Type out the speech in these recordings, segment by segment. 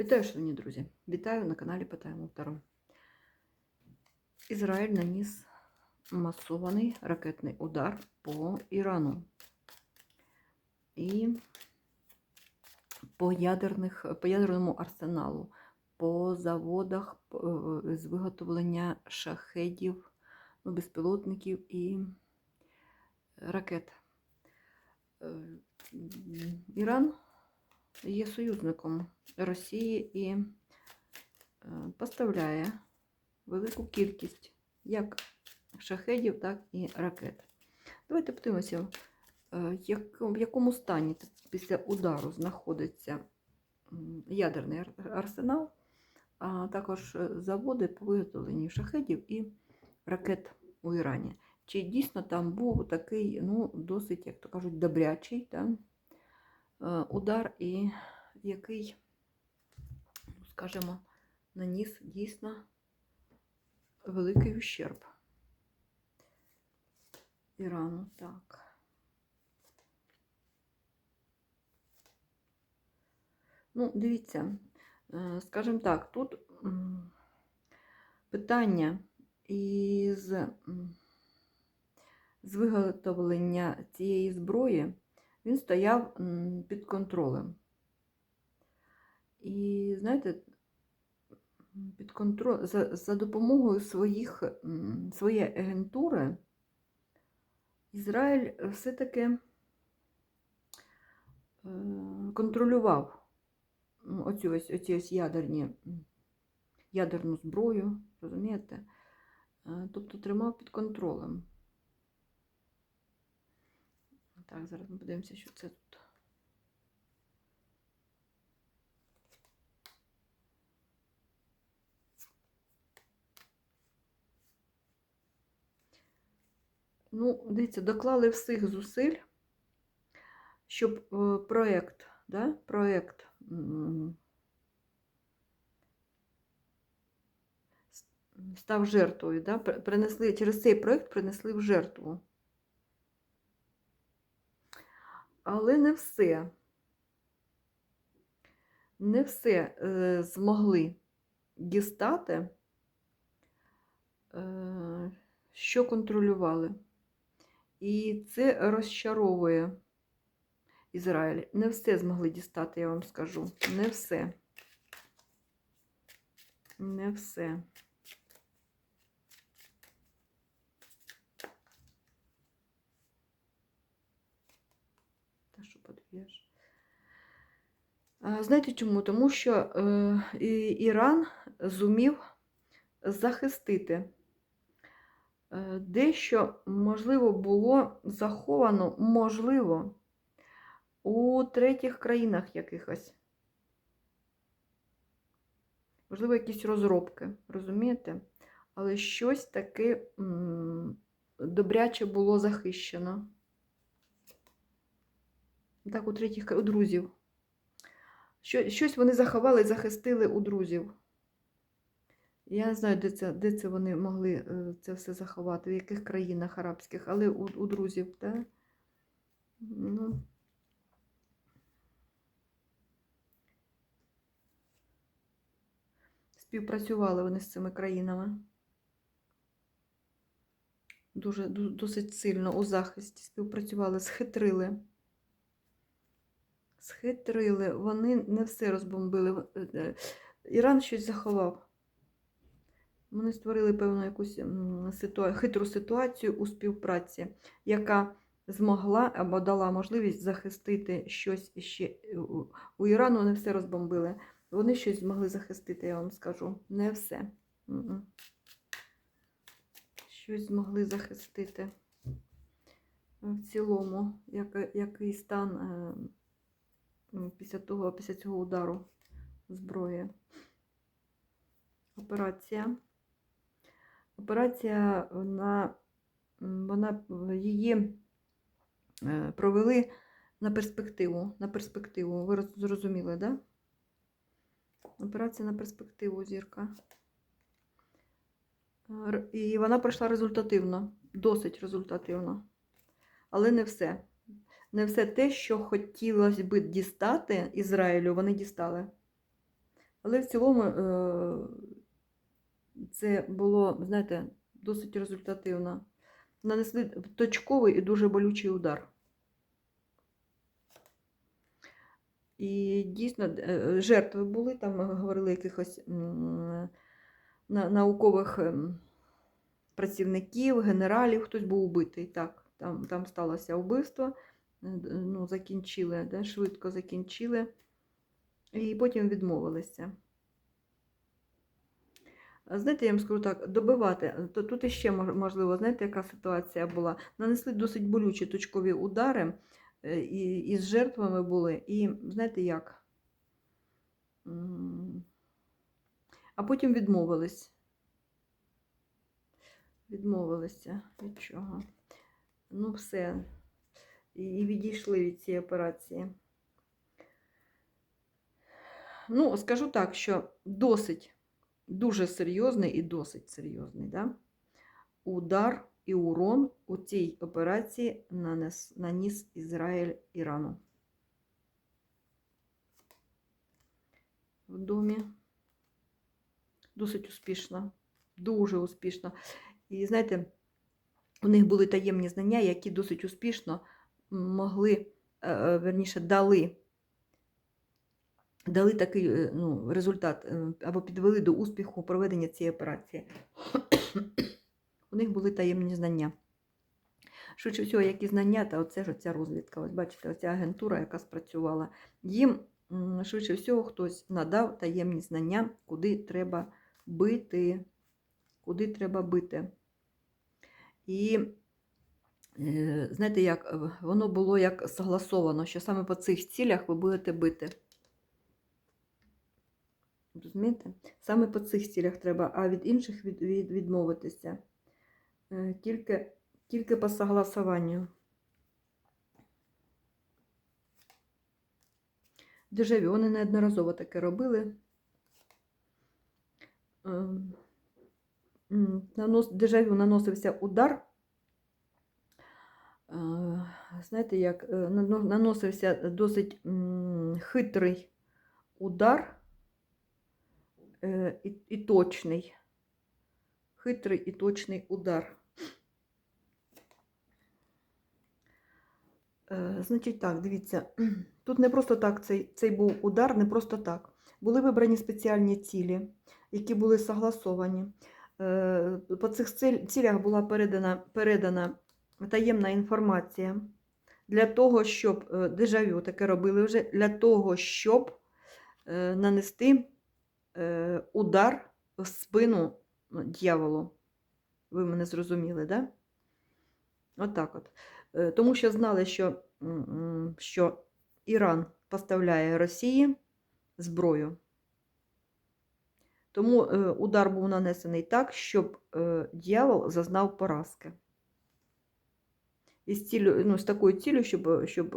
Вітаю, шановні друзі! Вітаю на каналі Питаємо Таро. Ізраїль наніс масований ракетний удар по Ірану і по, ядерних, по ядерному арсеналу, по заводах е, з виготовлення шахедів, ну, безпілотників і ракет. Е, Іран є союзником Росії і е, поставляє велику кількість як шахедів, так і ракет. Давайте подивимося, е, в якому стані після удару знаходиться ядерний арсенал, а також е, заводи по виготовленню шахедів і ракет у Ірані. Чи дійсно там був такий, ну, досить, як то кажуть, добрячий е, удар, і який, ну, скажімо, наніс дійсно великий ущерб Ірану. Так. Ну, дивіться, е, скажімо так, тут питання із, з виготовлення цієї зброї він стояв під контролем. І знаєте, під контроль, за, за допомогою своїх, своєї агентури Ізраїль все-таки е, контролював оці ось, оці ось ядерні, ядерну зброю, розумієте? Е, Тобто тримав під контролем. Так, зараз ми подивимося, що це тут. Ну, дивіться, доклали всіх зусиль, щоб е, проєкт, да, проєкт став жертвою, да, принесли, через цей проєкт принесли в жертву. Але не все. Не все е, змогли дістати, е, що контролювали. І це розчаровує Ізраїль. Не все змогли дістати, я вам скажу. Не все. Не все. Та що подвіж? А, Знаєте чому? Тому що е, Іран зумів захистити Е, дещо, можливо, було заховано, можливо, у третіх країнах якихось. Можливо, якісь розробки, розумієте? Але щось таке добряче було захищено. Так, у третіх у друзів. Що, щось вони заховали захистили у друзів. Я не знаю, де це, де це вони могли е, це все заховати, в яких країнах арабських, але у, у друзів, так? Ну. Співпрацювали вони з цими країнами. Дуже досить сильно у захисті співпрацювали, схитрили. Схитрили, вони не все розбомбили. Е, е, Іран щось заховав. Вони створили певну якусь ситуа... хитру ситуацію у співпраці, яка змогла або дала можливість захистити щось ще. У- У Ірану не все розбомбили. Вони щось змогли захистити, я вам скажу. Не все. Щось змогли захистити. В цілому, як, який стан е, після того, після цього удару зброї. Операція. Операція вона, вона її е, провели на перспективу. На перспективу. Ви зрозуміли, да? Операція на перспективу зірка. І вона пройшла результативно, досить результативно. Але не все. Не все те, що хотілося би дістати Ізраїлю, вони дістали. Але в цілому е, це було, знаєте, досить результативно. Нанесли точковий і дуже болючий удар. І дійсно е, жертви були, там ми говорили якихось наукових ем, працівників, генералів, хтось був убитий. Так, там, там сталося вбивство, е, ну, закінчили, да, швидко закінчили, і потім відмовилися. Знаєте, я вам скажу так, добивати, то тут іще можливо, знаєте, яка ситуація була? Нанесли досить болючі точкові удари, е, і, і з жертвами були, і знаєте як? А потім відмовились. Відмовилися від чого? Ну, все. І відійшли від цієї операції. Ну, скажу так, що досить, дуже серйозний і досить серйозний, да? удар і урон у цій операції нанес, наніс Ізраїль Ірану. В домі. Досить успішно, дуже успішно. І знаєте, у них були таємні знання, які досить успішно могли, е, е, верніше, дали, дали такий е, ну, результат або підвели до успіху проведення цієї операції. У них були таємні знання. Швидше всього, які знання, та оце ж оця розвідка. Ось бачите, оця агентура, яка спрацювала. Їм швидше всього хтось надав таємні знання, куди треба бити. Куди треба бити. І знаєте, як е, воно було як согласовано, що саме по цих цілях ви будете бити. Розумієте? Саме по цих цілях треба, а від інших від, від, відмовитися. Е, Тільки, тільки по согласованню. Дежавю, вони неодноразово таке робили. Ем, дежавю наносився удар. Знаєте, як е, наносився досить хитрий удар е, і, точний. Хитрий і точний удар. Е, Значить так, дивіться, тут не просто так цей, цей був удар, не просто так. Були вибрані спеціальні цілі, які були согласовані. По цих цілях була передана, передана таємна інформація для того, щоб е, дежавю таке робили вже, для того, щоб е, нанести е, удар в спину ну, дьяволу. Ви мене зрозуміли, да? Отак от. Тому що знали, що, що Іран поставляє Росії зброю. Тому удар був нанесений так, щоб дьявол зазнав поразки. І цілю, ну, з такою цілею, щоб, щоб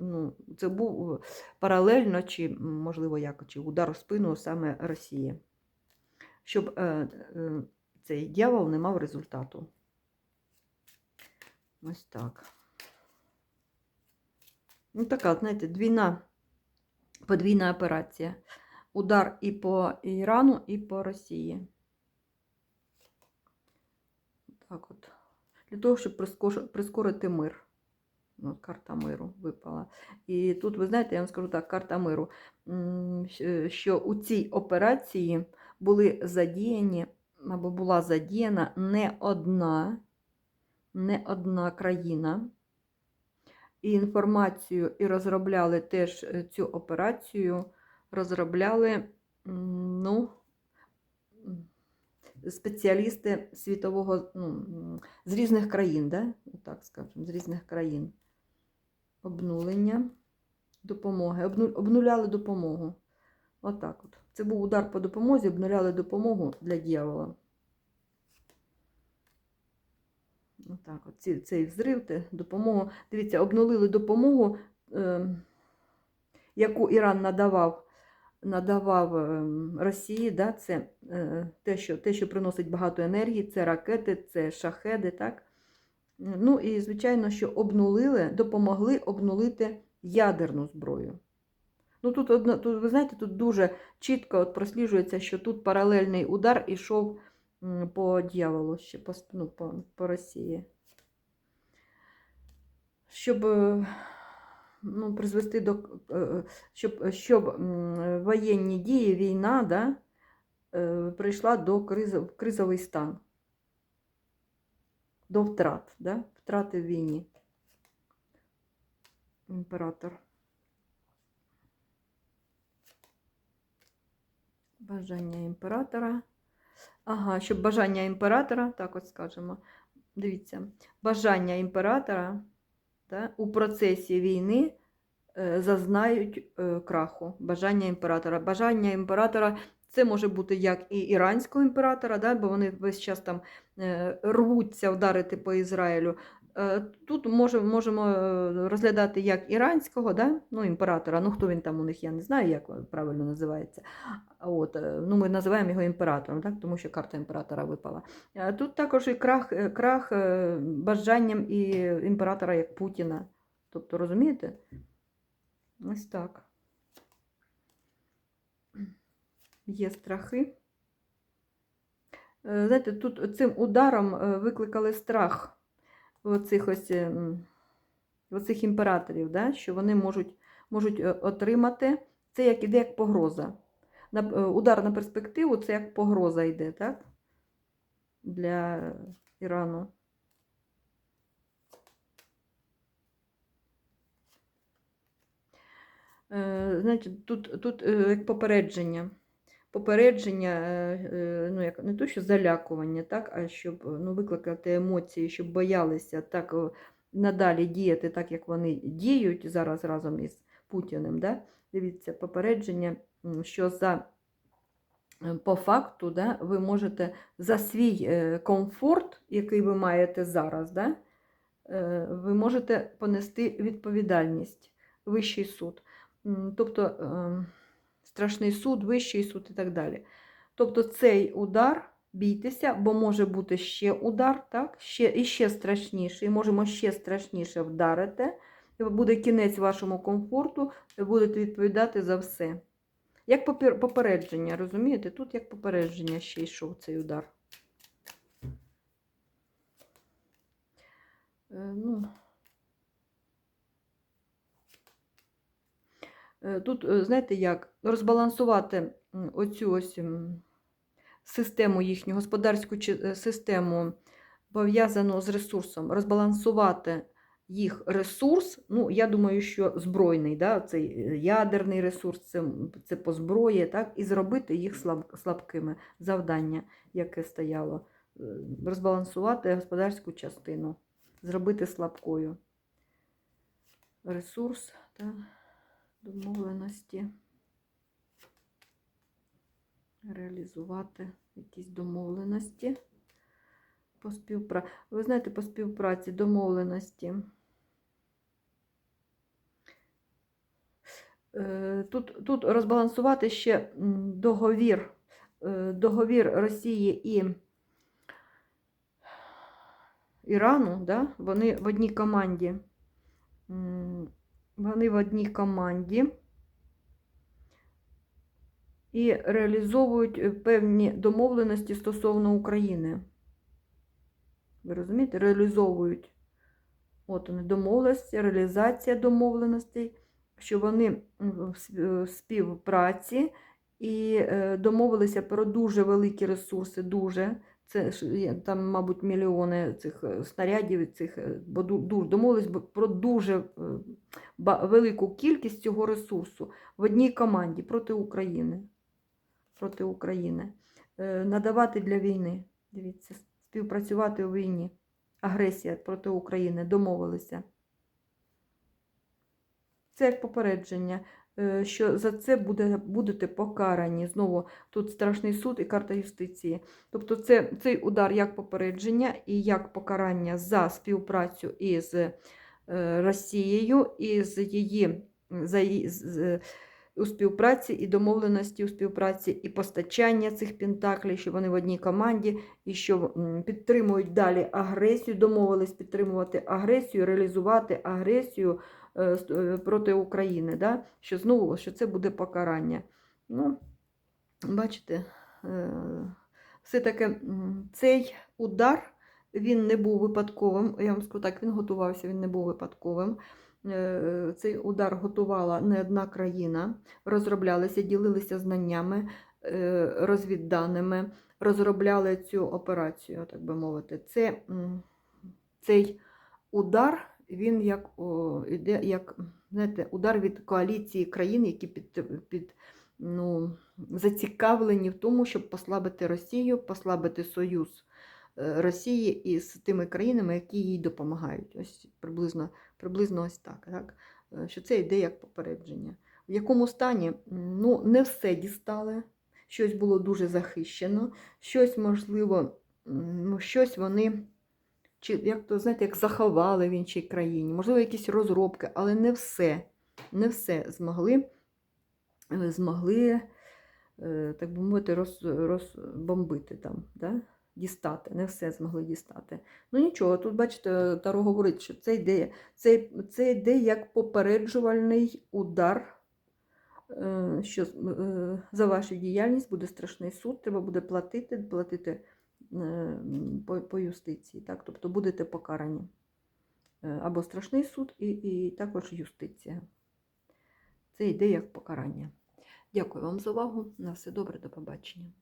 ну, це був паралельно, чи, можливо, як, чи удар в спину саме Росії. Щоб е, е, цей дьявол не мав результату. Ось так. Ну, така, знаєте, двійна, подвійна операція. Удар і по Ірану, і по Росії. Так от. Для того, щоб прискорити мир. Ну, карта миру випала. І тут, ви знаєте, я вам скажу так, карта миру, що у цій операції були задіяні, або була задіяна не одна, не одна країна. І інформацію, і розробляли теж е, цю операцію, розробляли ну, спеціалісти світового, ну, з різних країн, да? так скажемо, з різних країн. Обнулення допомоги. Обну, обнуляли допомогу. Отак от. Це був удар по допомозі, обнуляли допомогу для дьявола. Отак, от ці- цей взрив, те, допомогу. Дивіться, обнулили допомогу, е, яку Іран надавав, надавав е, Росії. Да, це е, те, що, те, що приносить багато енергії, це ракети, це шахеди. Так? Ну і, звичайно, що обнулили, допомогли обнулити ядерну зброю. Ну тут, тут, ви знаєте, тут дуже чітко от просліджується, що тут паралельний удар ішов по дьяволу, ще по, ну, по, по Росії. Щоб е, ну, призвести до е, щоб, щоб воєнні дії, війна да, е, прийшла до кризи, в кризовий стан, до втрат, да, втрати в війні. Імператор. Бажання імператора. Ага, щоб бажання імператора, так от скажемо. Дивіться, бажання імператора да, у процесі війни е, зазнають е, краху. Бажання імператора. Бажання імператора це може бути як і іранського імператора, да, бо вони весь час там е, рвуться вдарити по Ізраїлю. Е, Тут може, можемо е, розглядати як іранського да, ну, імператора. Ну, хто він там у них, я не знаю, як правильно називається. От, е, ну, ми називаємо його імператором, так, тому що карта імператора випала. Тут також і крах, крах бажанням і імператора як Путіна. Тобто, розумієте? Ось так. Є страхи. Знаєте, тут цим ударом викликали страх оцих ось е, оцих імператорів, да? що вони можуть, можуть е, отримати. Це як іде як погроза. Е, удар на перспективу це як погроза йде, так? Для Ірану. Значить, тут, тут як попередження. Попередження, е, е, ну, як, не то, що залякування, так, а щоб ну, викликати емоції, щоб боялися так е, надалі діяти, так як вони діють зараз разом із Путіним. Да? Дивіться, попередження, що за е, по факту да, ви можете за свій е, комфорт, який ви маєте зараз, да, е, ви можете понести відповідальність, вищий суд. Тобто е, страшний суд, вищий суд і так далі. Тобто цей удар, бійтеся, бо може бути ще удар, так? ще, і ще страшніший, можемо ще страшніше вдарити, буде кінець вашому комфорту, ви будете відповідати за все. Як попередження, розумієте? Тут як попередження ще йшов цей удар. Е, ну, Тут, е, знаєте, як розбалансувати оцю ось систему їхню, господарську е, систему, пов'язану з ресурсом, розбалансувати їх ресурс. Ну, я думаю, що збройний, да, цей е, ядерний ресурс, це, це по зброї, так, і зробити їх слаб, слабкими. Завдання, яке стояло. Е, Розбалансувати господарську частину, зробити слабкою. Ресурс, так домовленості, реалізувати якісь домовленості по співпраці. Ви знаєте, по співпраці, домовленості. Е, Тут, тут розбалансувати ще договір, е, договір Росії і Ірану, да? вони в одній команді. Вони в одній команді і реалізовують е, певні домовленості стосовно України. Ви розумієте? Реалізовують от вони домовленості, реалізація домовленостей, що вони е, в співпраці і е, домовилися про дуже великі ресурси, дуже. Це там, мабуть, мільйони цих е, снарядів, цих, е, бо домовились про дуже е, велику кількість цього ресурсу в одній команді проти України. Проти України. Надавати для війни. Дивіться, співпрацювати у війні. Агресія проти України. Домовилися. Це як попередження, що за це буде, будете покарані. Знову тут страшний суд і карта юстиції. Тобто це, цей удар як попередження і як покарання за співпрацю із е, Росією, і її за її, з- у співпраці і домовленості у співпраці, і постачання цих пентаклей, що вони в одній команді, і що підтримують далі агресію, домовились підтримувати агресію, реалізувати агресію е, е, проти України, да? що знову що це буде покарання. Ну, бачите, е, все-таки цей удар він не був випадковим. Я вам скажу так, він готувався, він не був випадковим. Е, Цей удар готувала не одна країна, розроблялися, ділилися знаннями, е, розвідданими, розробляли цю операцію, так би мовити. Це, цей удар, він як, о, іде, як знаєте, удар від коаліції країн, які під, під, ну, зацікавлені в тому, щоб послабити Росію, послабити союз е, Росії із тими країнами, які їй допомагають. Ось приблизно, приблизно ось так, так. Е, Що це йде як попередження. В якому стані ну, не все дістали, щось було дуже захищено, щось, можливо, ну, щось вони. Чи як то знаєте, як заховали в іншій країні, можливо, якісь розробки, але не все, не все змогли, е, змогли е, так би мовити, роз, розбомбити там, да? дістати, не все змогли дістати. Ну нічого, тут, бачите, Таро говорить, що це йде, це, це йде як попереджувальний удар, е, що за вашу діяльність буде страшний суд, треба буде платити, платити по, по юстиції. Так? Тобто будете покарані. Е, Або страшний суд, і, і також юстиція. Це йде як покарання. Дякую вам за увагу. На все добре, до побачення.